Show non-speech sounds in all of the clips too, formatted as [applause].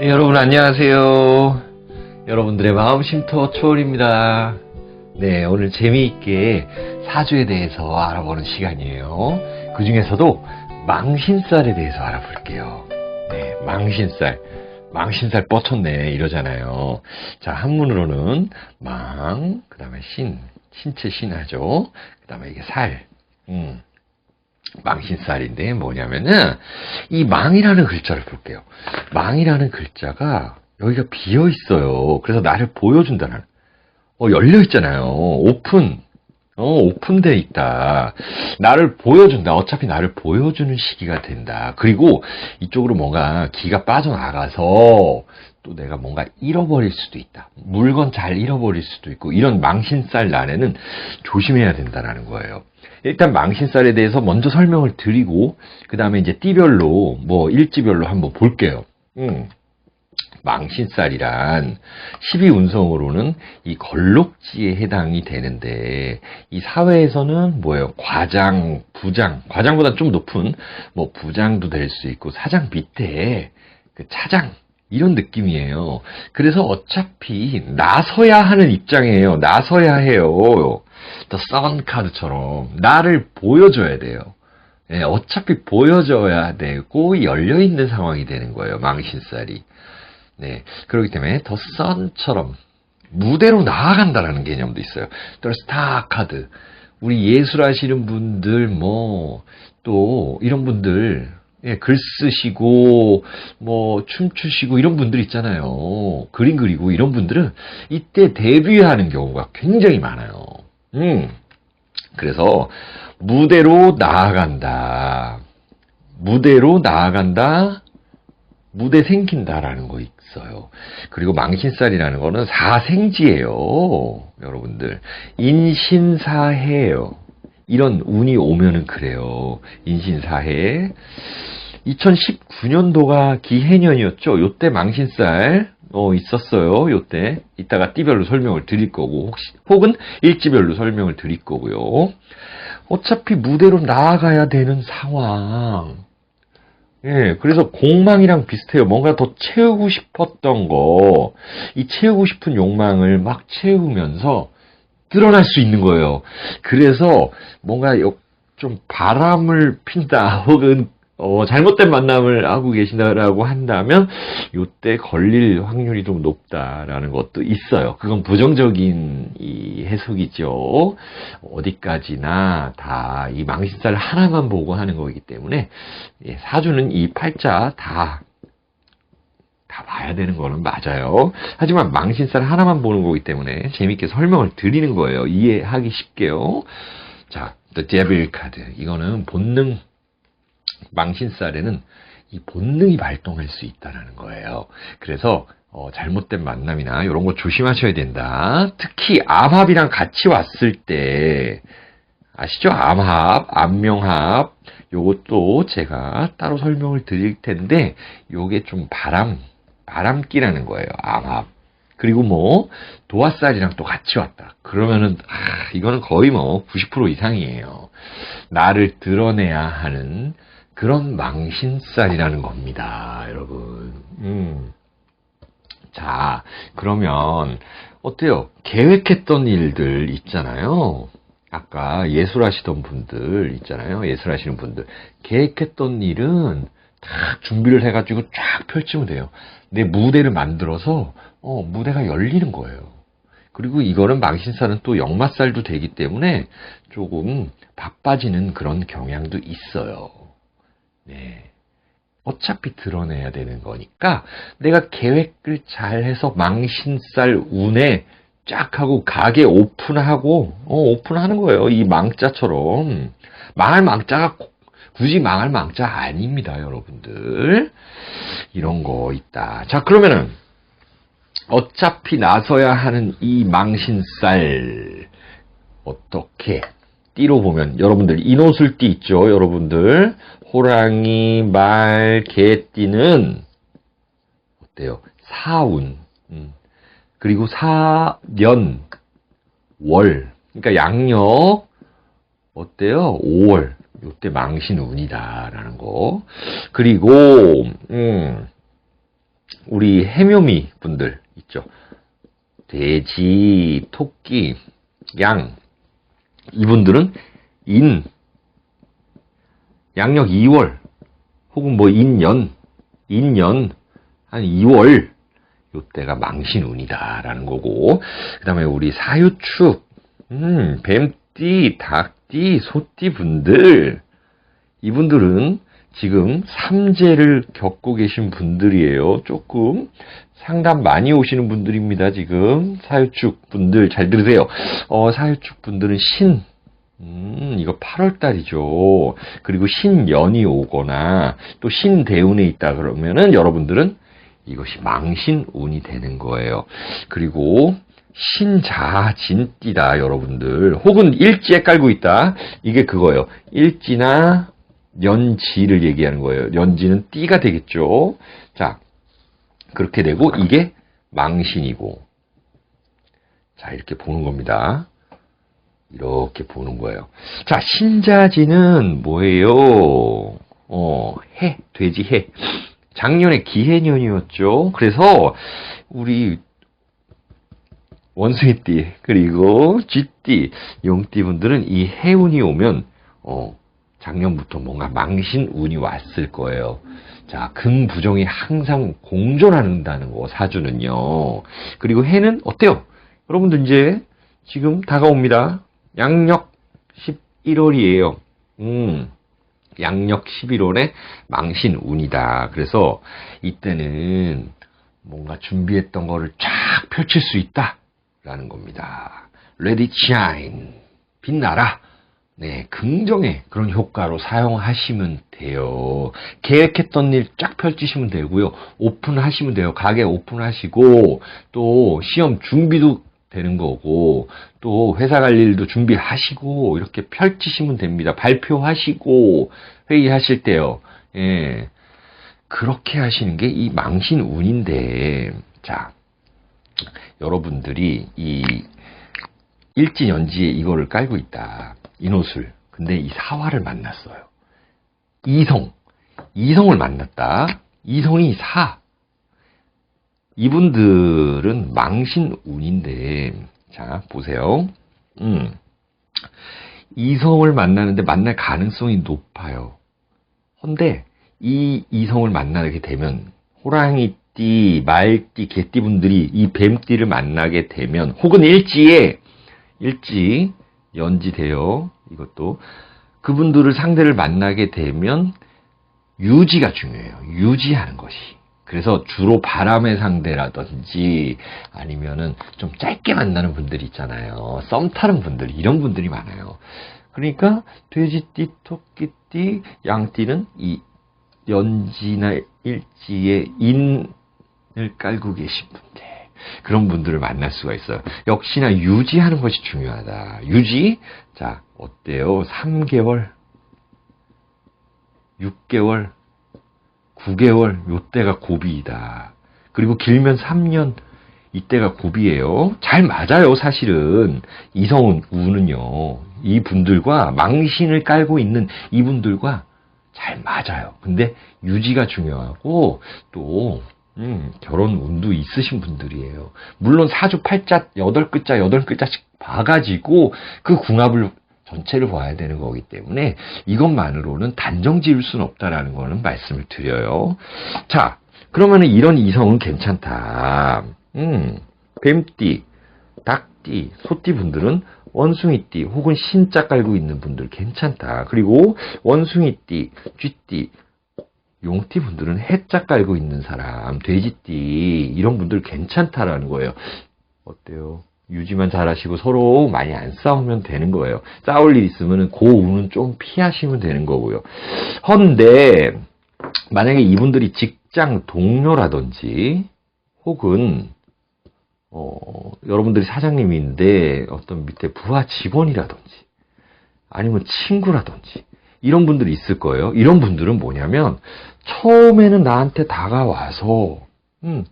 네, 여러분 안녕하세요. 여러분들의 마음 쉼터 초월입니다. 네, 오늘 재미있게 사주에 대해서 알아보는 시간이에요. 그 중에서도 망신살에 대해서 알아볼게요. 네, 망신살. 망신살 뻗쳤네, 이러잖아요. 자, 한문으로는 망, 그 다음에 신, 신체 신하죠. 그 다음에 이게 살, 음. 망신살인데 뭐냐면은 이 망이라는 글자를 볼게요. 망이라는 글자가 여기가 비어 있어요. 그래서 나를 보여준다는 어 열려 있잖아요. 오픈 어 오픈돼 있다. 나를 보여준다. 어차피 나를 보여주는 시기가 된다. 그리고 이쪽으로 뭔가 기가 빠져나가서 또 내가 뭔가 잃어버릴 수도 있다. 물건 잘 잃어버릴 수도 있고 이런 망신살 날에는 조심해야 된다라는 거예요. 일단 망신살에 대해서 먼저 설명을 드리고 그 다음에 이제 띠별로 뭐 일지별로 한번 볼게요. 음. 망신살이란 12운성으로는 이 걸록지에 해당이 되는데 이 사회에서는 뭐예요? 과장, 부장, 과장보다 좀 높은 뭐 부장도 될 수 있고 사장 밑에 그 차장 이런 느낌이에요. 그래서 어차피 나서야 하는 입장이에요. 나서야 해요. 더썬 카드처럼 나를 보여줘야 돼요. 예, 어차피 보여줘야 되고 열려 있는 상황이 되는 거예요. 망신살이. 네, 그렇기 때문에 더 썬처럼 무대로 나아간다라는 개념도 있어요. 또 스타 카드. 우리 예술하시는 분들 뭐 또 이런 분들 예, 글 쓰시고 뭐 춤추시고 이런 분들 있잖아요. 그림 그리고 이런 분들은 이때 데뷔하는 경우가 굉장히 많아요. 음. 그래서 무대로 나아간다. 무대로 나아간다. 무대 생긴다라는 거 있어요. 그리고 망신살이라는 거는 사생지예요. 여러분들. 인신사해예요. 이런 운이 오면은 그래요. 인신사해. 2019년도가 기해년이었죠. 요때 망신살 어, 있었어요. 요때. 이따가 띠별로 설명을 드릴 거고, 혹시, 혹은 일지별로 설명을 드릴 거고요. 어차피 무대로 나아가야 되는 상황. 예, 그래서 공망이랑 비슷해요. 뭔가 더 채우고 싶었던 거, 이 채우고 싶은 욕망을 막 채우면서 드러날 수 있는 거예요. 그래서 뭔가 요- 좀 바람을 핀다, [laughs] 혹은 어, 잘못된 만남을 하고 계신다라고 한다면, 요때 걸릴 확률이 좀 높다라는 것도 있어요. 그건 부정적인 이 해석이죠. 어디까지나 다 이 망신살 하나만 보고 하는 거기 때문에, 예, 사주는 이 팔자 다, 다 봐야 되는 거는 맞아요. 하지만 망신살 하나만 보는 거기 때문에 재밌게 설명을 드리는 거예요. 이해하기 쉽게요. 자, The Devil 카드. 이거는 본능, 망신살에는 이 본능이 발동할 수 있다라는 거예요. 그래서 어, 잘못된 만남이나 이런 거 조심하셔야 된다. 특히 암합이랑 같이 왔을 때 아시죠? 암합, 암명합 요것도 제가 따로 설명을 드릴 텐데 요게 좀 바람, 바람기라는 거예요. 암합. 그리고 뭐 도화살이랑 또 같이 왔다. 그러면은 아, 이거는 거의 뭐 90% 이상이에요. 나를 드러내야 하는 그런 망신살이라는 겁니다, 여러분. 음. 자, 그러면 어때요? 계획했던 일들 있잖아요. 아까 예술하시던 분들 있잖아요. 예술하시는 분들. 계획했던 일은 딱 준비를 해가지고 쫙 펼치면 돼요. 내 무대를 만들어서, 어, 무대가 열리는 거예요. 그리고 이거는 망신살은 또 역마살도 되기 때문에 조금 바빠지는 그런 경향도 있어요. 네. 어차피 드러내야 되는 거니까 내가 계획을 잘 해서 망신살 운에 쫙 하고 가게 오픈하고 어, 오픈하는 거예요. 이 망자처럼 망할 망자가 고- 굳이 망할 망자 아닙니다, 여러분들. 이런 거 있다. 자, 그러면은 어차피 나서야 하는 이 망신살 어떻게 띠로 보면 여러분들 인옷을 띠 있죠, 여러분들 호랑이, 말, 개띠는 어때요? 사운, 음. 그리고 사년, 월, 그러니까 양력 어때요? 5월 요때 망신운이다라는 거. 그리고 음. 우리 해묘미 분들 있죠. 돼지, 토끼, 양. 이분들은 인, 양력 2월, 혹은 뭐 인연, 인연, 한 2월, 요때가 망신운이다라는 거고, 그 다음에 우리 사유축, 음, 뱀띠, 닭띠, 소띠 분들, 이분들은 지금 삼재를 겪고 계신 분들이에요. 조금 상담 많이 오시는 분들입니다. 지금 사유축 분들 잘 들으세요. 어, 사유축 분들은 신 음, 이거 8월 달이죠. 그리고 신연이 오거나 또 신대운에 있다 그러면은 여러분들은 이것이 망신운이 되는 거예요. 그리고 신자진띠다 여러분들. 혹은 일지에 깔고 있다. 이게 그거예요. 일지나 연지를 얘기하는 거예요. 연지는 띠가 되겠죠. 자, 그렇게 되고 이게 망신이고. 자, 이렇게 보는 겁니다. 이렇게 보는 거예요. 자, 신자지는 뭐예요? 어, 해, 돼지 해. 작년에 기해년이었죠. 그래서 우리 원숭이띠 그리고 쥐띠, 용띠 분들은 이 해운이 오면 어, 작년부터 뭔가 망신 운이 왔을 거예요. 자, 긍부정이 항상 공존한다는 거, 사주는요. 그리고 해는 어때요? 여러분들 이제 지금 다가옵니다. 양력 11월이에요. 음, 양력 11월에 망신 운이다. 그래서 이때는 뭔가 준비했던 거를 쫙 펼칠 수 있다. 라는 겁니다. 레디 샤인. 빛나라. 네, 긍정의 그런 효과로 사용하시면 돼요. 계획했던 일 쫙 펼치시면 되고요. 오픈하시면 돼요. 가게 오픈하시고 또 시험 준비도 되는 거고 또 회사 갈 일도 준비하시고 이렇게 펼치시면 됩니다. 발표하시고 회의하실 때요. 예. 그렇게 하시는 게 이 망신 운인데 자, 여러분들이 이 일지연지에 이거를 깔고 있다. 인옷을. 근데 이 사화를 만났어요. 이성. 이성을 만났다. 이성이 사. 이분들은 망신운인데, 자, 보세요. 음. 이성을 만나는데 만날 가능성이 높아요. 근데 이 이성을 만나게 되면 호랑이띠, 말띠, 개띠 분들이 이 뱀띠를 만나게 되면 혹은 일지에 일지 연지돼요. 이것도 그분들을 상대를 만나게 되면 유지가 중요해요. 유지하는 것이. 그래서 주로 바람의 상대라든지 아니면은 좀 짧게 만나는 분들이 있잖아요. 썸 타는 분들, 이런 분들이 많아요. 그러니까 돼지띠, 토끼띠, 양띠는 이 연지나 일지에 인을 깔고 계신 분들. 그런 분들을 만날 수가 있어요. 역시나 유지하는 것이 중요하다. 유지? 자, 어때요? 3개월, 6개월, 9개월, 요때가 고비이다. 그리고 길면 3년, 이때가 고비예요. 잘 맞아요, 사실은. 이성은 우는요. 이 분들과 망신을 깔고 있는 이분들과 잘 맞아요. 근데 유지가 중요하고 또 음, 결혼 운도 있으신 분들이에요. 물론 사주 팔자 여덟 글자 여덟 글자씩 봐가지고 그 궁합을 전체를 봐야 되는 거기 때문에 이것만으로는 단정 지을 수는 없다라는 거는 말씀을 드려요. 자, 그러면은 이런 이성은 괜찮다. 음, 뱀띠, 닭띠, 소띠 분들은 원숭이띠 혹은 신자 깔고 있는 분들 괜찮다. 그리고 원숭이띠, 쥐띠, 용띠 분들은 해자 깔고 있는 사람, 돼지띠 이런 분들 괜찮다라는 거예요. 어때요? 유지만 잘하시고 서로 많이 안 싸우면 되는 거예요. 싸울 일 있으면 그 운은 좀 피하시면 되는 거고요. 헌데 만약에 이분들이 직장 동료라든지 혹은 어, 여러분들이 사장님인데 어떤 밑에 부하 직원이라든지 아니면 친구라든지 이런 분들이 있을 거예요. 이런 분들은 뭐냐면 처음에는 나한테 다가와서 음,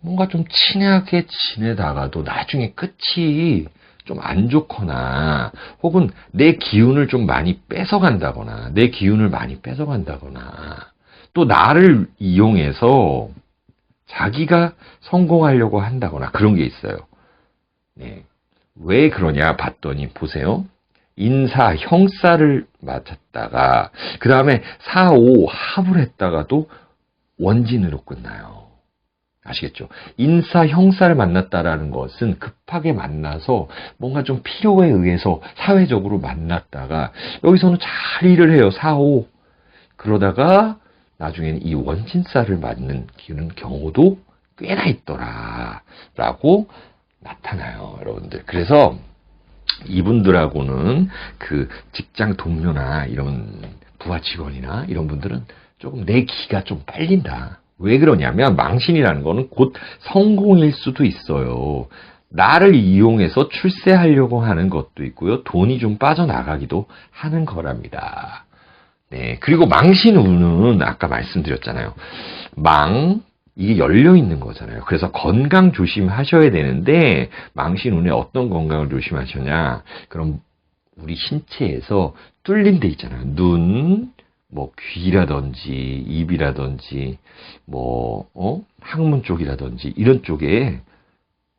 뭔가 좀 친하게 지내다가도 나중에 끝이 좀 안 좋거나 혹은 내 기운을 좀 많이 뺏어간다거나 내 기운을 많이 뺏어간다거나 또 나를 이용해서 자기가 성공하려고 한다거나 그런 게 있어요. 네. 왜 그러냐 봤더니 보세요. 인사, 형사를 맞았다가 그 다음에 사, 오 합을 했다가도 원진으로 끝나요. 아시겠죠? 인사, 형사를 만났다라는 것은 급하게 만나서 뭔가 좀 필요에 의해서 사회적으로 만났다가 여기서는 잘 일을 해요. 사, 오. 그러다가 나중에는 이 원진사를 맞는 경우도 꽤나 있더라. 라고 나타나요. 여러분들. 그래서 이분들하고는 그 직장 동료나 이런 부하 직원이나 이런 분들은 조금 내 기가 좀 빨린다. 왜 그러냐면 망신이라는 거는 곧 성공일 수도 있어요. 나를 이용해서 출세하려고 하는 것도 있고요. 돈이 좀 빠져나가기도 하는 거랍니다. 네. 그리고 망신운은 아까 말씀드렸잖아요. 망, 이게 열려 있는 거잖아요. 그래서 건강 조심하셔야 되는데 망신운에 어떤 건강을 조심하셔냐? 그럼 우리 신체에서 뚫린 데 있잖아요. 눈, 뭐 귀라든지 입이라든지 뭐 어? 항문 쪽이라든지 이런 쪽에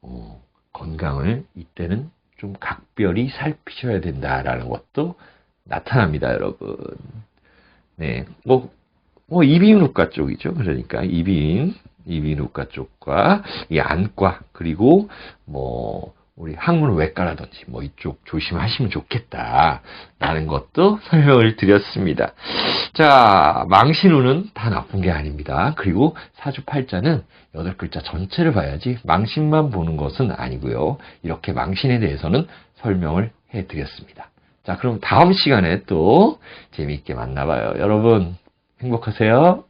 어, 건강을 이때는 좀 각별히 살피셔야 된다라는 것도 나타납니다, 여러분. 네, 뭐, 뭐 이비인후과 쪽이죠. 그러니까 이비인, 이비인후과 쪽과 이 안과 그리고 뭐 우리 항문 외과라든지 뭐 이쪽 조심하시면 좋겠다라는 것도 설명을 드렸습니다. 자, 망신우는 다 나쁜 게 아닙니다. 그리고 사주팔자는 여덟 글자 전체를 봐야지 망신만 보는 것은 아니고요. 이렇게 망신에 대해서는 설명을 해드렸습니다. 자, 그럼 다음 시간에 또 재미있게 만나봐요. 여러분, 행복하세요.